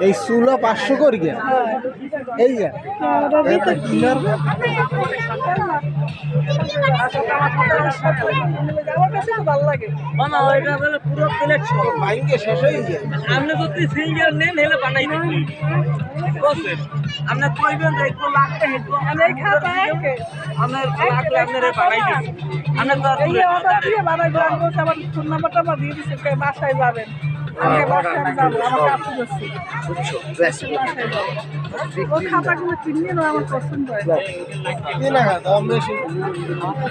এই চুলো পাঁচশো করি গিয়া এই যে। হয়ে আপনি যদি সিঙ্গেল নেন হেলে বানাই বুঝলেন আপনি কইবেন যে একটু লাগবে একে আপনার লাগলে আপনার বানাই দিন। তো বানাই দিলাম আমার ফোন নাম্বারটা আমার দিয়ে দিচ্ছে বাসায় যাবেন? ও খাতাগুলো কিনে আমার পছন্দ হয়।